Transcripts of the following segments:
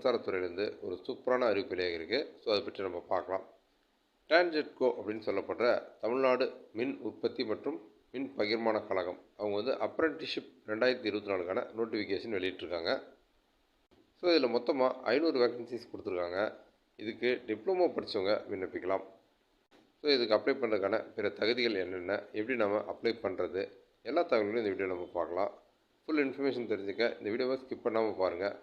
மின்சாரத்துறையிலேருந்து ஒரு சூப்பரான அறிவிப்பு இருக்குது ஸோ அதை பற்றி நம்ம பார்க்கலாம். டான்ஜெட்கோ அப்படின்னு சொல்லப்படுற தமிழ்நாடு மின் உற்பத்தி மற்றும் மின் பகிர்மான கழகம். அவங்க வந்து அப்ரண்டிஷிப் ரெண்டாயிரத்தி இருபத்தி நாலுக்கான நோட்டிஃபிகேஷன் வெளியிட்டிருக்காங்க. ஸோ இதில் மொத்தமாக ஐநூறு வேக்கன்சிஸ் கொடுத்துருக்காங்க. இதுக்கு டிப்ளமோ படித்தவங்க விண்ணப்பிக்கலாம். ஸோ இதுக்கு அப்ளை பண்ணுறதுக்கான பிற தகுதிகள் என்னென்ன எப்படி நம்ம அப்ளை பண்ணுறது எல்லா தகவல்களையும் இந்த வீடியோ நம்ம பார்க்கலாம். ஃபுல் இன்ஃபர்மேஷன் தெரிஞ்சுக்க இந்த வீடியோவை ஸ்கிப் பண்ணாமல் பாருங்கள்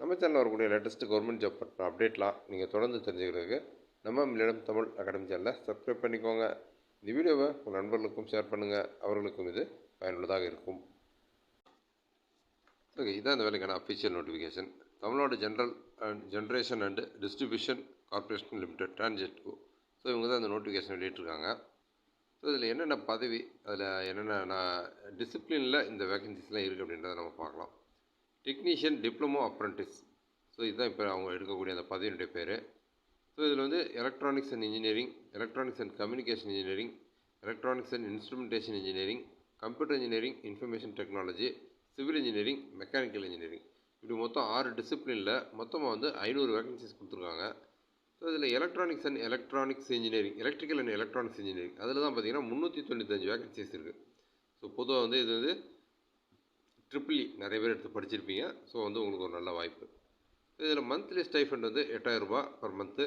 நம்ம சேனலில் வரக்கூடிய லேட்டஸ்ட்டு கவர்மெண்ட் ஜாப் பற்றின அப்டேட்லாம் நீங்கள் தொடர்ந்து தெரிஞ்சுக்கிறதுக்கு நம்ம மில்லிடம் தமிழ் அகாடமி சேனலை சப்ஸ்கிரைப் பண்ணிக்கோங்க. இந்த வீடியோவை உங்கள் நண்பர்களுக்கும் ஷேர் பண்ணுங்கள் அவர்களுக்கும் இது பயனுள்ளதாக இருக்கும். ஓகே இதான் இந்த வேலைக்கான official notification Tamil Nadu general and generation and distribution corporation limited TANGEDCO so இவங்க தான் இந்த நோட்டிஃபிகேஷன் வெளியிட்டிருக்காங்க ஸோ இதில் என்னென்ன பதவி அதில் என்னென்ன நான் டிசிப்ளினில் இந்த வேகன்சிஸ்லாம் இருக்குது அப்படின்றத நம்ம பார்க்கலாம். டெக்னீஷியன் டிப்ளமோ அப்ரண்டிஸ் ஸோ இதுதான் இப்போ அவங்க எடுக்கக்கூடிய அந்த பதவியினுடைய பேர். ஸோ இதில் வந்து electronics and engineering electronics and communication engineering electronics and instrumentation engineering computer engineering information technology civil engineering mechanical engineering இப்படி மொத்தம் ஆறு டிசிப்ளினில் மொத்தமாக வந்து ஐநூறு வேகன்சிஸ் கொடுத்துருக்காங்க. ஸோ இதில் electronics and electronics engineering electrical and electronics engineering அதில் தான் பார்த்தீங்கன்னா முந்நூற்றி தொண்ணூத்தஞ்சு வேகன்சிஸ் இருக்குது ஸோ பொதுவாக வந்து இது வந்து ட்ரிபிள் இ e. நிறைய பேர் எடுத்து படிச்சிருப்பீங்க. ஸோ வந்து உங்களுக்கு ஒரு நல்ல வாய்ப்பு. இதில் மந்த்லி ஸ்டைஃபண்ட் வந்து எட்டாயிரரூபா per month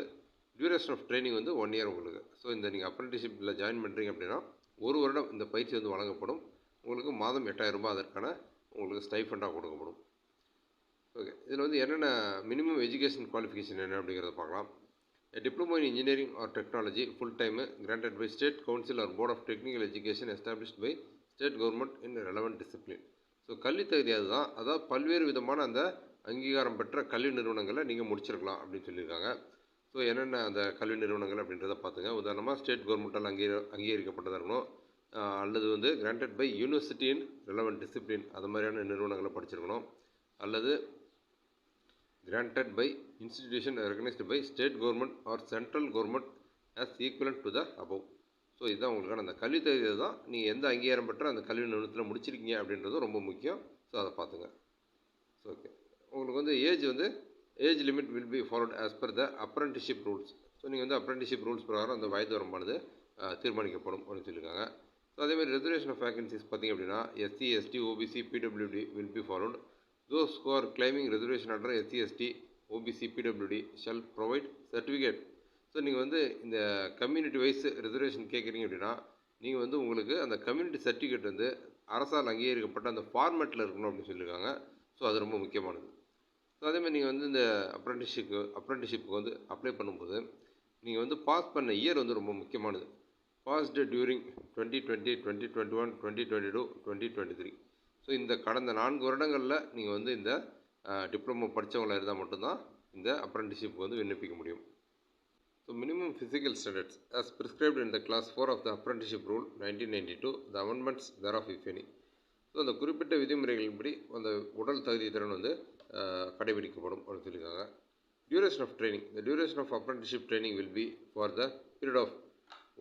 duration of training வந்து ஒன் இயர் உங்களுக்கு. ஸோ இந்த நீங்கள் அப்ரண்டிஷிப்பில் ஜாயின் பண்ணுறீங்க அப்படின்னா ஒரு வருடம் இந்த பயிற்சி வந்து வழங்கப்படும். உங்களுக்கு மாதம் எட்டாயிரரூபா அதற்கான உங்களுக்கு ஸ்டைஃபண்டாக கொடுக்கப்படும். ஓகே இதில் வந்து என்னென்ன மினிமம் எஜுகேஷன் குவாலிஃபிகேஷன் என்ன அப்படிங்கிறத பார்க்கலாம். Diploma in engineering or technology full time granted by state council or board of technical education established by state government in relevant discipline so கல்வி தகுதி அதுதான். அதாவது பல்வேறு விதமான அந்த அங்கீகாரம் பெற்ற கல்வி நிறுவனங்களை நீங்கள் முடிச்சிருக்கலாம் அப்படின்னு சொல்லியிருக்காங்க. ஸோ என்னென்ன அந்த கல்வி நிறுவனங்கள் அப்படின்றத பார்த்துங்க. உதாரணமாக ஸ்டேட் கவர்மெண்ட்டால் அங்கீக அங்கீகரிக்கப்பட்டதாக இருக்கணும். அல்லது வந்து granted by university in discipline அது மாதிரியான நிறுவனங்களை படிச்சிருக்கணும். அல்லது granted by institution recognised by state government or central government as equivalent to the above so இதுதான் உங்களுக்கான அந்த கல்வி தகுதி தான் நீங்கள் எந்த அங்கீகாரம் பெற்ற அந்த கல்வி நிறுவனத்தில் முடிச்சிருக்கீங்க அப்படின்றதும் ரொம்ப முக்கியம். ஸோ அதை பார்த்துங்க ஸோ ஓகே உங்களுக்கு வந்து ஏஜ் வந்து age limit will be followed as per the apprenticeship rules so நீங்கள் வந்து அப்ரண்டிஷிப் ரூல்ஸ் பிரகாரம் அந்த வயது வரம்பானது தீர்மானிக்கப்படும் அப்படின்னு சொல்லியிருக்காங்க. ஸோ அதேமாதிரி ரிசர்வேஷன் ஆஃப் வேகன்சிஸ் பார்த்திங்க அப்படின்னா SC ST OBC PWD will be followed those score are reservation reservation under SC OBC PWD shall provide certificate so நீங்கள் வந்து இந்த கம்யூனிட்டி வைஸ் ரிசர்வேஷன் கேட்குறீங்க அப்படின்னா நீங்கள் வந்து உங்களுக்கு அந்த கம்யூனிட்டி சர்டிஃபிகேட் வந்து அரசால் அங்கீகரிக்கப்பட்ட அந்த ஃபார்மேட்டில் இருக்கணும் அப்படின்னு சொல்லியிருக்காங்க. ஸோ அது ரொம்ப முக்கியமானது. ஸோ அதேமாதிரி நீங்கள் வந்து இந்த அப்ரெண்டிஷிப்க்கு அப்ரெண்டிஷிப்புக்கு வந்து அப்ளை பண்ணும்போது நீங்கள் வந்து பாஸ் பண்ண இயர் வந்து ரொம்ப முக்கியமானது. Passed during twenty twenty twenty twenty one twenty twenty two twenty twenty three so இந்த கடந்த நான்கு வருடங்களில் நீங்கள் வந்து இந்த டிப்ளமோ படித்தவங்களாக இருந்தால் மட்டும்தான் இந்த அப்ரெண்டிஷிப் வந்து விண்ணப்பிக்க முடியும். So minimum physical standards as prescribed in the class four of the apprenticeship rule nineteen ninety two the amendments thereof if any. So அந்த குறிப்பிட்ட விதிமுறைகளின்படி அந்த உடல் தகுதி திறன் வந்து கடைபிடிக்கப்படும் அப்படின்னு சொல்லியிருக்காங்க duration of training the duration of apprenticeship training will be for the period of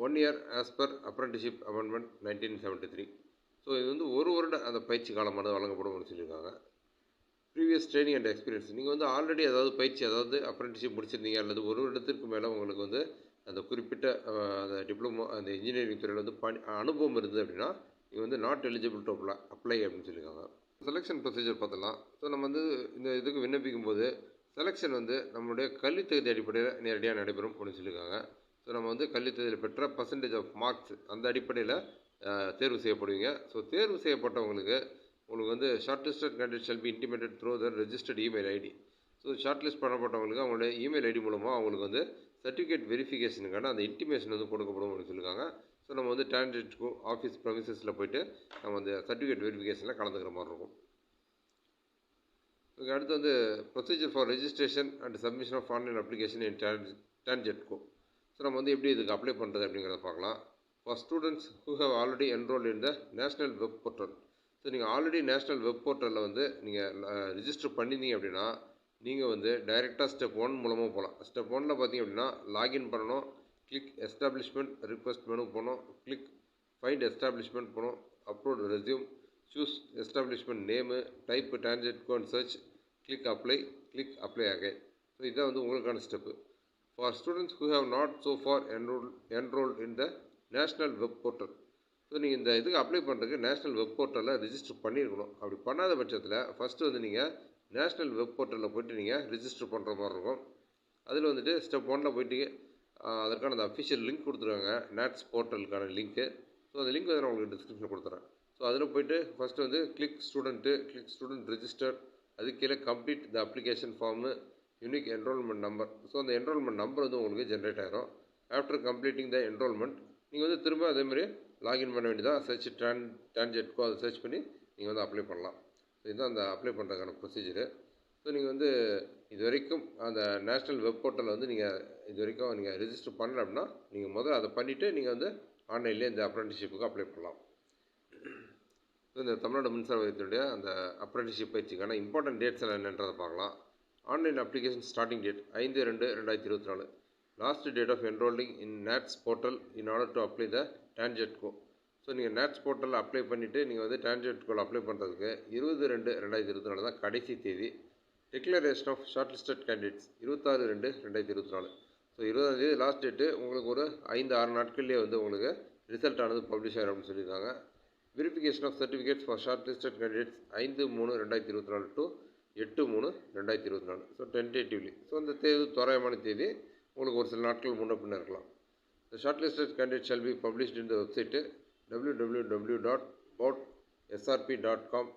one year as per apprenticeship amendment nineteen seventy three so இது வந்து ஒரு வருட அந்த பயிற்சி காலமானது வழங்கப்படும் அப்படின்னு சொல்லியிருக்காங்க ப்ரீவியஸ் ட்ரைனிங் அண்ட் எக்ஸ்பீரியன்ஸ் நீங்கள் வந்து ஆல்ரெடி அதாவது பயிற்சி அதாவது அப்ரெண்டிஷிப் முடிச்சிருந்தீங்க அல்லது ஒரு வருடத்திற்கு மேலே உங்களுக்கு வந்து அந்த குறிப்பிட்ட அந்த டிப்ளமோ அந்த இன்ஜினியரிங் துறையில் வந்து பணி அனுபவம் இருந்தது அப்படின்னா நீங்கள் வந்து not eligible to apply apply அப்படின்னு சொல்லியிருக்காங்க. செலெக்ஷன் ப்ரொசீஜர் பார்த்தலாம் ஸோ நம்ம வந்து இந்த இதுக்கு விண்ணப்பிக்கும் போது செலெக்ஷன் வந்து நம்மளுடைய கல்வி தகுதி அடிப்படையில் நேரடியாக நடைபெறும் அப்படின்னு சொல்லியிருக்காங்க. ஸோ நம்ம வந்து கல்வி தகுதியில் பெற்ற பர்சன்டேஜ் ஆஃப் மார்க்ஸ் அந்த அடிப்படையில் தேர்வு செய்யப்படுவீங்க. ஸோ தேர்வு செய்யப்பட்டவங்களுக்கு உங்களுக்கு வந்து short listed candidate shall be intimated through their registered email ID so short list பண்ணப்பட்டவங்களுக்கு அவங்களுடைய இமெயில் ஐடி மூலமாக அவங்களுக்கு வந்து சர்டிஃபிகேட் வெரிஃபிகேஷனுக்கான அந்த இன்டிமேஷன் வந்து கொடுக்கப்படும் அப்படின்னு சொல்லியிருக்காங்க ஸோ நம்ம வந்து டேண்டிடேட்க்கும் ஆஃபீஸ் ப்ரமிசஸில் போயிட்டு நம்ம அந்த சர்டிஃபிகேட் வெரிஃபிகேஷனில் கலந்துக்கிற மாதிரி இருக்கும். இதுக்கு அடுத்து வந்து procedure for registration and submission of online application in TANGEDCO so நம்ம வந்து எப்படி இதுக்கு அப்ளை பண்ணுறது அப்படிங்கிறத பார்க்கலாம். For students who have already enrol in the national web portal so நீங்கள் ஆல்ரெடி நேஷ்னல் வெப் போர்ட்டலில் வந்து நீங்கள் ரிஜிஸ்டர் பண்ணியிருந்தீங்க அப்படின்னா நீங்கள் வந்து டைரெக்டாக ஸ்டெப் ஒன் மூலமாக போகலாம் ஸ்டெப் ஒனில் பார்த்தீங்க அப்படின்னா லாகின் பண்ணணும் கிளிக் எஸ்டாப்ளிஷ்மெண்ட் ரிக்வெஸ்ட் மெனு போகணும் கிளிக் ஃபைண்ட் எஸ்டாப்ளிஷ்மெண்ட் போகணும் upload resume choose establishment name type TANGEDCO search click apply click apply again so இதான் வந்து உங்களுக்கான step for students who have not so for enrol enrol in the national web portal so நீங்கள் இந்த இதுக்கு apply பண்ணுறதுக்கு national web போர்ட்டலில் register பண்ணியிருக்கணும் அப்படி பண்ணாத பட்சத்தில் ஃபஸ்ட்டு வந்து நீங்கள் நேஷ்னல் வெப் போர்ட்டலில் போய்ட்டு நீங்கள் ரிஜிஸ்டர் பண்ணுற மாதிரி இருக்கும். அதில் வந்துட்டு ஸ்டெப் ஒனில் போயிட்டு அதற்கான அந்த அஃபிஷியல் லிங்க் கொடுத்துருவாங்க. நேட்ஸ் போர்ட்டலுக்கான லிங்க்கு ஸோ அந்த லிங்க் வந்து நான் உங்களுக்கு டிஸ்கிரிப்ஷன் கொடுத்துறேன். ஸோ அதில் போயிட்டு ஃபஸ்ட்டு வந்து click student click student register அது கீழே complete the application form unique enrolment number so அந்த என்ரோல்மெண்ட் நம்பர் வந்து உங்களுக்கு ஜென்ரேட் ஆகிரும் ஆஃப்டர் கம்ப்ளீட்டிங் த என்ரோல்மெண்ட் நீங்கள் வந்து திரும்ப அதேமாதிரி லாகின் பண்ண வேண்டியதாக சர்ச் ட்ரான் டான்ஜெட்கோ அதை சர்ச் பண்ணி நீங்கள் வந்து அப்ளை பண்ணலாம். ஸோ இதுதான் அந்த அப்ளை பண்ணுறதுக்கான ப்ரொசீஜரு ஸோ நீங்கள் வந்து இது வரைக்கும் அந்த நேஷ்னல் வெப் போர்ட்டலில் வந்து நீங்கள் இது வரைக்கும் நீங்கள் ரிஜிஸ்டர் பண்ணல அப்படின்னா நீங்கள் முதல்ல அதை பண்ணிவிட்டு நீங்கள் வந்து ஆன்லைன்லேயே இந்த அப்ரண்டிஷிப்புக்கு அப்ளை பண்ணலாம். ஸோ இந்த தமிழ்நாடு மின்சார வாரியத்தினுடைய அந்த அப்ரண்டிஷிப் பயிற்சிக்கான இம்பார்ட்டன்ட் டேட்ஸ் என்னன்றதை பார்க்கலாம். ஆன்லைன் அப்ளிகேஷன் ஸ்டார்டிங் டேட் ஐந்து ரெண்டு ரெண்டாயிரத்தி இருபத்தி நாலு. Last date of enrolling in NATS portal in order to apply the TANGEDCO so நீங்கள் நேட்ஸ் போர்ட்டலில் அப்ளை பண்ணிவிட்டு நீங்கள் வந்து டான்ஜெட்கோவில் அப்ளை பண்ணுறதுக்கு இருபது ரெண்டு ரெண்டாயிரத்தி இருபத்தி நாலு தான் கடைசி தேதி. Declaration of short listed candidates இருபத்தாறு ரெண்டு ரெண்டாயிரத்தி இருபத்தி நாலு. ஸோ இருபதாம் தேதி லாஸ்ட் டேட்டு உங்களுக்கு ஒரு ஐந்து ஆறு நாட்கள்லேயே வந்து உங்களுக்கு ரிசல்ட் ஆனது பப்ளிஷ் ஆகிடும் அப்படின்னு சொல்லியிருக்காங்க. Verification of certificates for short listed candidates ஐந்து மூணு ரெண்டாயிரத்தி இருபத்தி நாலு டு எட்டு மூணு ரெண்டாயிரத்தி இருபத்தி நாலு. ஸோ டென்டேட்டிவ்லி ஸோ அந்த தேதி தோராயமான தேதி உங்களுக்கு ஒரு சில நாட்கள் முன்ன பின்ன இருக்கலாம். இந்த ஷார்ட் லிஸ்ட்டு கேண்டிடேட் செல்வி பப்ளிஷிட் இந்த website W W W dot in SRB dot com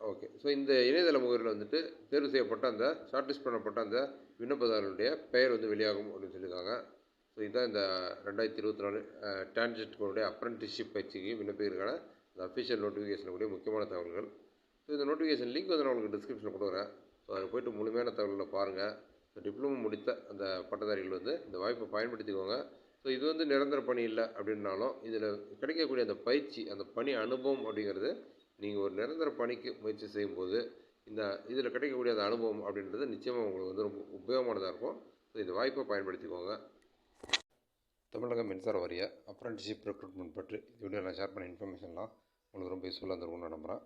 okay so இந்த இணையதள முகவரியில் வந்துட்டு தேர்வு செய்யப்பட்ட அந்த ஷார்ட் லிஸ்ட் பண்ணப்பட்ட அந்த விண்ணப்பதாரருடைய பெயர் வந்து வெளியாகும் அப்படின்னு சொல்லியிருக்காங்க. ஸோ இதுதான் இந்த ரெண்டாயிரத்தி இருபத்தி நாலு டான்ஜெட்களுடைய அப்ரண்டிஷிப் பயிற்சிக்கு விண்ணப்பிக்கிறதுக்கான அந்த அஃபிஷியல் நோட்டிஃபிகேஷனுடைய முக்கியமான தகவல்கள். ஸோ இந்த நோட்டிஃபிகேஷன் லிங்க் வந்து நான் உங்களுக்கு டிஸ்கிரிப்ஷனில் கொடுக்குறேன் ஸோ அதை போயிட்டு முழுமையான தகவலில் பாருங்கள் டிப்ளமோ முடித்த அந்த பட்டதாரிகள் வந்து இந்த வாய்ப்பை பயன்படுத்திக்கோங்க. ஸோ இது வந்து நிரந்தர பணி இல்லை அப்படின்னாலும் இதில் கிடைக்கக்கூடிய அந்த பயிற்சி அந்த பணி அனுபவம் அப்படிங்கிறது நீங்கள் ஒரு நிரந்தர பணிக்கு முயற்சி செய்யும்போது இந்த இதில் கிடைக்கக்கூடிய அந்த அனுபவம் அப்படின்றது நிச்சயமாக உங்களுக்கு வந்து ரொம்ப உபயோகமானதாக இருக்கும். ஸோ இந்த வாய்ப்பை பயன்படுத்திக்கோங்க. தமிழக மின்சார வாரிய அப்ரண்டிஷிப் ரெக்ரூட்மெண்ட் பற்றி இந்த வீடியோ நான் ஷேர் பண்ண இன்ஃபர்மேஷன்லாம் உங்களுக்கு ரொம்ப யூஸ்ஃபுல்லாக இருந்திருக்கும்னு நம்புகிறேன்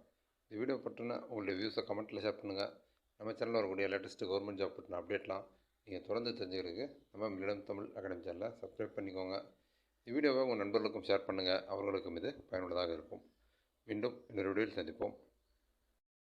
இந்த வீடியோ பற்றின உங்களுடைய வியூஸை கமெண்ட்டில் ஷேர் பண்ணுங்கள் நம்ம சேனலில் வரக்கூடிய லேட்டஸ்ட்டு கவர்மெண்ட் ஜாப் பற்றின அப்டேட்லாம் நீங்கள் தொடர்ந்து தெரிஞ்சுக்கிறதுக்கு நம்ம மில்லிடம் தமிழ் அகாடமி சேனலை சப்ஸ்கிரைப் பண்ணிக்கோங்க. இந்த வீடியோவை உங்கள் நண்பர்களுக்கும் ஷேர் பண்ணுங்கள் அவர்களுக்கும் இது பயனுள்ளதாக இருக்கும். மீண்டும் இன்னொரு வீடியோவில் சந்திப்போம்.